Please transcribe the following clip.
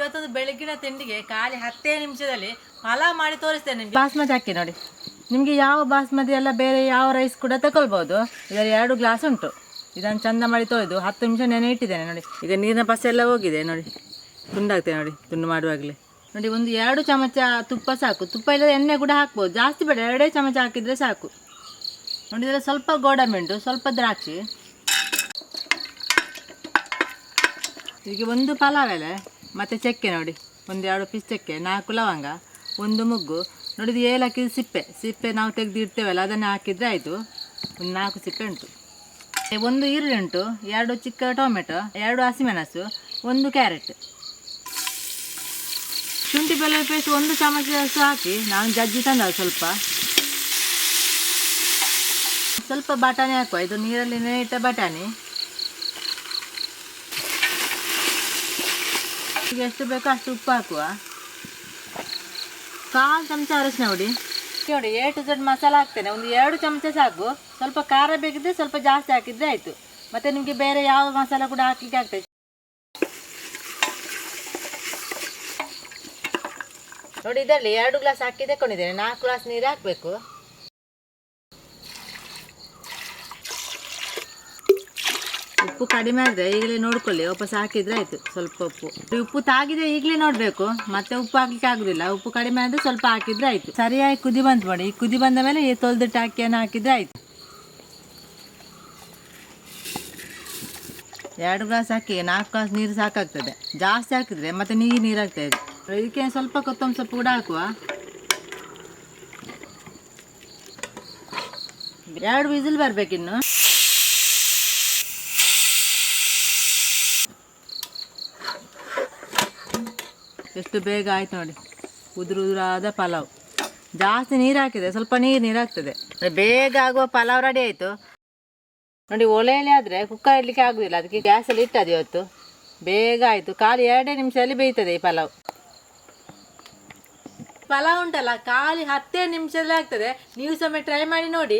ಇವತ್ತೊಂದು ಬೆಳಗಿನ ತಿಂಡಿಗೆ ಖಾಲಿ ಹತ್ತೇ ನಿಮಿಷದಲ್ಲಿ ಪಲಾವ್ ಮಾಡಿ ತೋರಿಸ್ತೇನೆ ನಿಮ್ಗೆ. ಬಾಸ್ಮತಿ ಹಾಕಿ ನೋಡಿ. ನಿಮಗೆ ಯಾವ ಬಾಸ್ಮತಿ ಎಲ್ಲ ಬೇರೆ ಯಾವ ರೈಸ್ ಕೂಡ ತಗೊಳ್ಬೋದು ಇದರಲ್ಲಿ ಎರಡು ಗ್ಲಾಸ್ ಉಂಟು. ಇದನ್ನು ಚಂದ ಮಾಡಿ ತೊಳೆದು ಹತ್ತು ನಿಮಿಷ ನೆನೆ ಇಟ್ಟಿದ್ದೇನೆ ನೋಡಿ. ಈಗ ನೀರಿನ ಪಸ ಎಲ್ಲ ಹೋಗಿದೆ ನೋಡಿ. ತುಂಡಾಗ್ತೇನೆ ನೋಡಿ, ತುಂಡು ಮಾಡುವಾಗಲೇ. ನೋಡಿ, ಒಂದು ಎರಡು ಚಮಚ ತುಪ್ಪ ಸಾಕು. ತುಪ್ಪ ಇಲ್ಲದ ಎಣ್ಣೆ ಕೂಡ ಹಾಕ್ಬೋದು. ಜಾಸ್ತಿ ಬೇಡ, ಎರಡೇ ಚಮಚ ಹಾಕಿದರೆ ಸಾಕು. ನೋಡಿ, ಇದರಲ್ಲಿ ಸ್ವಲ್ಪ ಗೋಡಂಬಿ ಉಂಟು, ಸ್ವಲ್ಪ ದ್ರಾಕ್ಷಿ. ಈಗ ಒಂದು ಪಲಾವ್ ಎಲೆ. ಮತ್ತು ಚಕ್ಕೆ ನೋಡಿ. ಒಂದು ಎರಡು ಪೀಸ್ ಚಕ್ಕೆ, ನಾಲ್ಕು ಲವಂಗ, ಒಂದು ಮುಗ್ಗು. ನೋಡಿದ ಏಲಕ್ಕಿ ಸಿಪ್ಪೆ. ಸಿಪ್ಪೆ ನಾವು ತೆಗೆದು ಇಡ್ತೇವಲ್ಲ ಅದನ್ನು ಹಾಕಿದರೆ ಆಯಿತು. ಒಂದು ನಾಲ್ಕು ಸಿಪ್ಪೆ ಉಂಟು. ಒಂದು ಈರುಳ್ಳಿ ಉಂಟು, ಎರಡು ಚಿಕ್ಕ ಟೊಮೆಟೊ, ಎರಡು ಹಸಿಮೆಣಸು, ಒಂದು ಕ್ಯಾರೆಟ್. ಶುಂಠಿ ಬೆಲ್ಲ ಪೇಸ್ಟ್ ಒಂದು ಚಮಚದಷ್ಟು ಹಾಕಿ, ನಾನು ಜಜ್ಜಿ ತಂದ ಸ್ವಲ್ಪ. ಸ್ವಲ್ಪ ಬಟಾಣಿ ಹಾಕುವ, ಇದು ನೀರಲ್ಲಿ ನೆನೆಯಿಟ್ಟ ಬಟಾಣಿ. ಎಷ್ಟು ಬೇಕೋ ಅಷ್ಟು ಉಪ್ಪು ಹಾಕುವ. ಕಾಲು ಚಮಚ ಅರಶಿನ ಹುಡಿ ನೋಡಿ ಎ ಟು ಝಡ್ ಮಸಾಲ ಹಾಕ್ತೇನೆ. ಒಂದು ಎರಡು ಚಮಚ ಸಾಕು. ಸ್ವಲ್ಪ ಖಾರ ಬೇಕಿದ್ರೆ ಸ್ವಲ್ಪ ಜಾಸ್ತಿ ಹಾಕಿದ್ರೆ ಆಯಿತು. ಮತ್ತು ನಿಮಗೆ ಬೇರೆ ಯಾವ ಮಸಾಲ ಕೂಡ ಹಾಕ್ಲಿಕ್ಕೆ ಆಗ್ತದೆ. ನೋಡಿ, ಇದರಲ್ಲಿ ಎರಡು ಗ್ಲಾಸ್ ಹಾಕಿ ತಗೊಂಡಿದ್ದೇನೆ ನಾಲ್ಕು ಗ್ಲಾಸ್ ನೀರು ಹಾಕಬೇಕು. ಉಪ್ಪು ಕಡಿಮೆ ಆದರೆ ಈಗಲೇ ನೋಡ್ಕೊಳ್ಳಿ, ವಾಪಸ್ ಹಾಕಿದ್ರೆ ಆಯಿತು, ಸ್ವಲ್ಪ ಉಪ್ಪು. ಉಪ್ಪು ತಾಗಿದ್ರೆ ಈಗಲೇ ನೋಡಬೇಕು, ಮತ್ತೆ ಉಪ್ಪು ಹಾಕ್ಲಿಕ್ಕೆ ಆಗುದಿಲ್ಲ. ಉಪ್ಪು ಕಡಿಮೆ ಆದರೆ ಸ್ವಲ್ಪ ಹಾಕಿದ್ರೆ ಆಯಿತು. ಸರಿಯಾಗಿ ಕುದಿ ಬಂತು ಮಾಡಿ ಕುದಿ ಬಂದ ಮೇಲೆ ಈ ತೊಳೆದಿಟ್ಟು ಅಕ್ಕಿಯನ್ನು ಹಾಕಿದ್ರೆ ಆಯಿತು. ಎರಡು ಗ್ಲಾಸ್ ಹಾಕಿ ನಾಲ್ಕು ಗ್ಲಾಸ್ ನೀರು ಸಾಕಾಗ್ತದೆ. ಜಾಸ್ತಿ ಹಾಕಿದ್ರೆ ಮತ್ತೆ ನೀರು ನೀರು ಇದೆ. ಇದಕ್ಕೆ ಸ್ವಲ್ಪ ಕೊತ್ತಂಬರಿ ಸೊಪ್ಪು ಕೂಡ ಹಾಕುವ. ಎರಡು ವಿಸಿಲ್ ಬರ್ಬೇಕಿನ್ನು. ಎಷ್ಟು ಬೇಗ ಆಯ್ತು ನೋಡಿ. ಉದುರು ಉದುರಾದ ಪಲಾವ್. ಜಾಸ್ತಿ ನೀರು ಹಾಕಿದೆ, ಸ್ವಲ್ಪ ನೀರು ನೀರು ಆಗ್ತದೆ ಬೇಗ ಆಗುವ ಪಲಾವ್ ರೆಡಿ ಆಯಿತು. ನೋಡಿ, ಒಲೆಯಲ್ಲಿ ಆದರೆ ಕುಕ್ಕರ್ ಇಡ್ಲಿಕ್ಕೆ ಆಗುದಿಲ್ಲ. ಅದಕ್ಕೆ ಗ್ಯಾಸಲ್ಲಿ ಇಟ್ಟದೆ ಇವತ್ತು. ಬೇಗ ಆಯಿತು. ಖಾಲಿ ಎರಡೇ ನಿಮಿಷದಲ್ಲಿ ಬೇಯ್ತದೆ ಈ ಪಲಾವ್. ಪಲಾವ್ ಉಂಟಲ್ಲ, ಖಾಲಿ ಹತ್ತೇ ನಿಮಿಷದಲ್ಲಿ ಆಗ್ತದೆ. ನೀವು ಸಮಯ ಟ್ರೈ ಮಾಡಿ ನೋಡಿ.